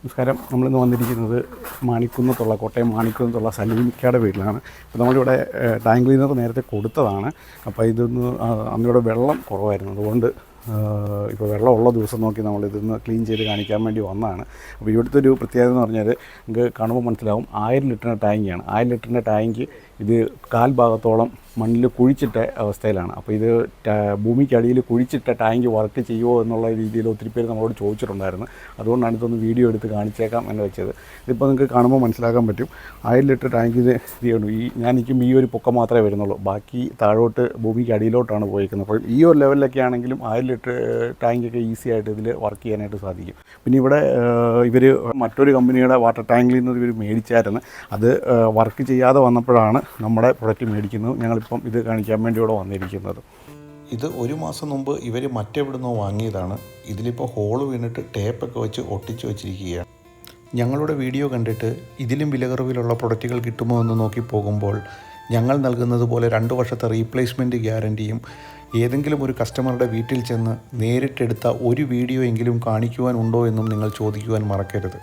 നമസ്കാരം. നമ്മളിന്ന് വന്നിരിക്കുന്നത് മാണിക്കുന്നത്തുള്ള കോട്ടയം മാണിക്കുന്നത്തുള്ള സലീമിക്കയുടെ വീട്ടിലാണ്. അപ്പോൾ നമ്മളിവിടെ ടാങ്ക് ക്ലീനർ നേരത്തെ കൊടുത്തതാണ്. അപ്പോൾ ഇതൊന്ന് അന്നിവിടെ വെള്ളം കുറവായിരുന്നു. അതുകൊണ്ട് ഇപ്പോൾ വെള്ളമുള്ള ദിവസം നോക്കി നമ്മൾ ഇതൊന്ന് ക്ലീൻ ചെയ്ത് കാണിക്കാൻ വേണ്ടി വന്നതാണ്. അപ്പോൾ ഇവിടുത്തെ ഒരു പ്രത്യേകത എന്ന് പറഞ്ഞാൽ നിങ്ങൾക്ക് കാണുമ്പോൾ മനസ്സിലാവും ആയിരം ലിറ്ററിന്റെ ടാങ്കിയാണ് ആയിരം ലിറ്ററിന്റെ ടാങ്ക് ഇത് കാൽ ഭാഗത്തോളം മണ്ണിൽ കുഴിച്ചിട്ട അവസ്ഥയിലാണ്. അപ്പോൾ ഇത് ഭൂമിക്കടിയിൽ കുഴിച്ചിട്ട ടാങ്ക് വർക്ക് ചെയ്യുമോ എന്നുള്ള രീതിയിൽ ഒത്തിരി പേര് നമ്മളോട് ചോദിച്ചിട്ടുണ്ടായിരുന്നു. അതുകൊണ്ടാണ് ഇതൊന്ന് വീഡിയോ എടുത്ത് കാണിച്ചേക്കാം എന്ന് വെച്ചത്. ഇതിപ്പോൾ നിങ്ങൾക്ക് കാണുമ്പോൾ മനസ്സിലാക്കാൻ പറ്റും. ആയിരം ലിറ്റർ ടാങ്ക് ഇത് ചെയ്യണം ഈ ഞാൻ നിൽക്കുമ്പോൾ ഈ ഒരു പൊക്കം മാത്രമേ വരുന്നുള്ളൂ. ബാക്കി താഴോട്ട് ഭൂമിക്ക് അടിയിലോട്ടാണ് പോയിരിക്കുന്നത് അപ്പോൾ ഈ ഒരു ലെവലിലൊക്കെ ആണെങ്കിലും ആയിരം ലിറ്റർ ടാങ്കൊക്കെ ഈസി ആയിട്ട് ഇതിൽ വർക്ക് ചെയ്യാനായിട്ട് സാധിക്കും. പിന്നെ ഇവിടെ ഇവർ മറ്റൊരു കമ്പനിയുടെ വാട്ടർ ടാങ്കിൽ നിന്ന് ഇവർ മേടിച്ചായിരുന്നു. അത് വർക്ക് ചെയ്യാതെ വന്നപ്പോഴാണ് നമ്മുടെ പ്രൊഡക്റ്റ് മേടിക്കുന്നത്. ഞങ്ങളിപ്പം ഇത് കാണിക്കാൻ വേണ്ടി ഇവിടെ വന്നിരിക്കുന്നത്. ഇത് ഒരു മാസം മുമ്പ് ഇവർ മറ്റെവിടുന്നോ വാങ്ങിയതാണ്. ഇതിലിപ്പോൾ ഹോൾ വീണിട്ട് ടേപ്പൊക്കെ വെച്ച് ഒട്ടിച്ചു വെച്ചിരിക്കുകയാണ്. ഞങ്ങളുടെ വീഡിയോ കണ്ടിട്ട് ഇതിലും വിലകുറവിലുള്ള പ്രൊഡക്റ്റുകൾ കിട്ടുമോ എന്ന് നോക്കി പോകുമ്പോൾ ഞങ്ങൾ നൽകുന്നത് പോലെ രണ്ട് വർഷത്തെ റീപ്ലേസ്മെന്റ് ഗ്യാരന്റിയും ഏതെങ്കിലും ഒരു കസ്റ്റമറുടെ വീട്ടിൽ ചെന്ന് നേരിട്ടെടുത്ത ഒരു വീഡിയോ എങ്കിലും കാണിക്കുവാനുണ്ടോ എന്നും നിങ്ങൾ ചോദിക്കുവാൻ മറക്കരുത്.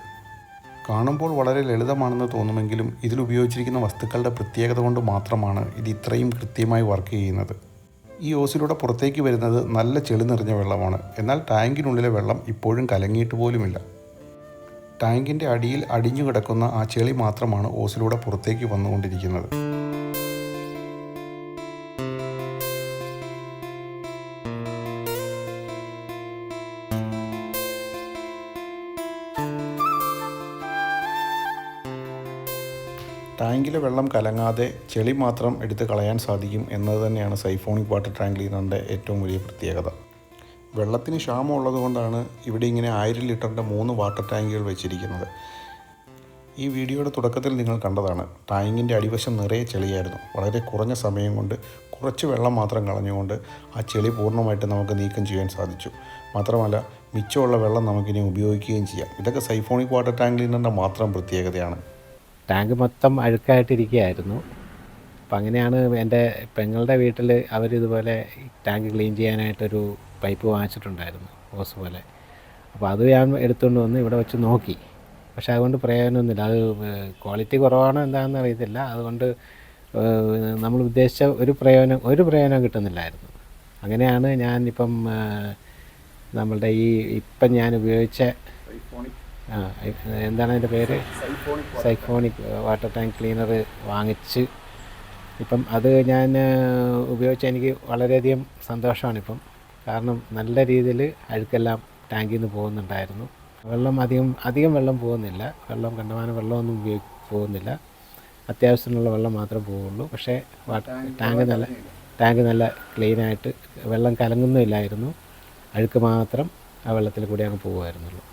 കാണുമ്പോൾ വളരെ ലളിതമാണെന്ന് തോന്നുമെങ്കിലും ഇതിൽ ഉപയോഗിച്ചിരിക്കുന്ന വസ്തുക്കളുടെ പ്രത്യേകത കൊണ്ട് മാത്രമാണ് ഇത് ഇത്രയും കൃത്യമായി വർക്ക് ചെയ്യുന്നത്. ഈ ഓസിലൂടെ പുറത്തേക്ക് വരുന്നത് നല്ല ചെളി നിറഞ്ഞ വെള്ളമാണ്. എന്നാൽ ടാങ്കിനുള്ളിലെ വെള്ളം ഇപ്പോഴും കലങ്ങിയിട്ട് പോലുമില്ല. ടാങ്കിന്റെ അടിയിൽ അടിഞ്ഞു കിടക്കുന്ന ആ ചെളി മാത്രമാണ് ഓസിലൂടെ പുറത്തേക്ക് വന്നുകൊണ്ടിരിക്കുന്നത്. ടാങ്കിലെ വെള്ളം കലങ്ങാതെ ചെളി മാത്രം എടുത്ത് കളയാൻ സാധിക്കും എന്നത് തന്നെയാണ് സൈഫോണിക് വാട്ടർ ടാങ്ക് ക്ലീനറിന്റെ ഏറ്റവും വലിയ പ്രത്യേകത. വെള്ളത്തിന് ക്ഷാമം ഉള്ളതുകൊണ്ടാണ് ഇവിടെ ഇങ്ങനെ ആയിരം ലിറ്ററിന്റെ മൂന്ന് വാട്ടർ ടാങ്കുകൾ വെച്ചിരിക്കുന്നത്. ഈ വീഡിയോയുടെ തുടക്കത്തിൽ നിങ്ങൾ കണ്ടതാണ് ടാങ്കിന്റെ അടിവശം നിറയെ ചെളിയായിരുന്നു. വളരെ കുറഞ്ഞ സമയം കൊണ്ട് കുറച്ച് വെള്ളം മാത്രം കളഞ്ഞുകൊണ്ട് ആ ചെളി പൂർണമായിട്ട് നമുക്ക് നീക്കം ചെയ്യാൻ സാധിച്ചു. മാത്രമല്ല മിച്ചമുള്ള വെള്ളം നമുക്കിനി ഉപയോഗിക്കുകയും ചെയ്യാം. ഇതൊക്കെ സൈഫോണിക് വാട്ടർ ടാങ്ക് ക്ലീനറിന്റെ മാത്രം പ്രത്യേകതയാണ്. ടാങ്ക് മൊത്തം അഴുക്കായിട്ടിരിക്കുകയായിരുന്നു. അപ്പം അങ്ങനെയാണ് എന്റെ പെങ്ങളുടെ വീട്ടിൽ അവരിതുപോലെ ടാങ്ക് ക്ലീൻ ചെയ്യാനായിട്ടൊരു പൈപ്പ് വാങ്ങിച്ചിട്ടുണ്ടായിരുന്നു ഹോസ് പോലെ. അപ്പോൾ അത് ഞാൻ എടുത്തുകൊണ്ട് വന്ന് ഇവിടെ വെച്ച് നോക്കി. പക്ഷെ അതുകൊണ്ട് പ്രയോജനമൊന്നുമില്ല. അത് ക്വാളിറ്റി കുറവാണോ എന്താണെന്ന് അറിയത്തില്ല. അതുകൊണ്ട് നമ്മൾ ഉദ്ദേശിച്ച ഒരു പ്രയോജനം ഒരു പ്രയോജനം കിട്ടുന്നില്ലായിരുന്നു. അങ്ങനെയാണ് ഞാൻ ഇപ്പം നമ്മളുടെ ഈ ഇപ്പം ഞാൻ ഉപയോഗിച്ച എന്താണ് അതിന്റെ പേര്? സൈഫോണിക് വാട്ടർ ടാങ്ക് ക്ലീനർ വാങ്ങിച്ച്. ഇപ്പം അത് ഞാൻ ഉപയോഗിച്ച് എനിക്ക് വളരെയധികം സന്തോഷമാണിപ്പം കാരണം നല്ല രീതിയിൽ അഴുക്കെല്ലാം ടാങ്കിൽ നിന്ന് പോകുന്നുണ്ടായിരുന്നു. വെള്ളം അധികം അധികം വെള്ളം പോകുന്നില്ല. വെള്ളം കണ്ടമാനം വെള്ളമൊന്നും ഉപയോഗി പോകുന്നില്ല. അത്യാവശ്യത്തിനുള്ള വെള്ളം മാത്രമേ പോവുള്ളൂ പക്ഷേ വാട്ടർ ടാങ്ക് നല്ല ടാങ്ക് നല്ല ക്ലീനായിട്ട് വെള്ളം കലങ്ങുന്നില്ലായിരുന്നു അഴുക്ക് മാത്രം ആ വെള്ളത്തിൽ കൂടി അങ്ങ് പോകുമായിരുന്നുള്ളൂ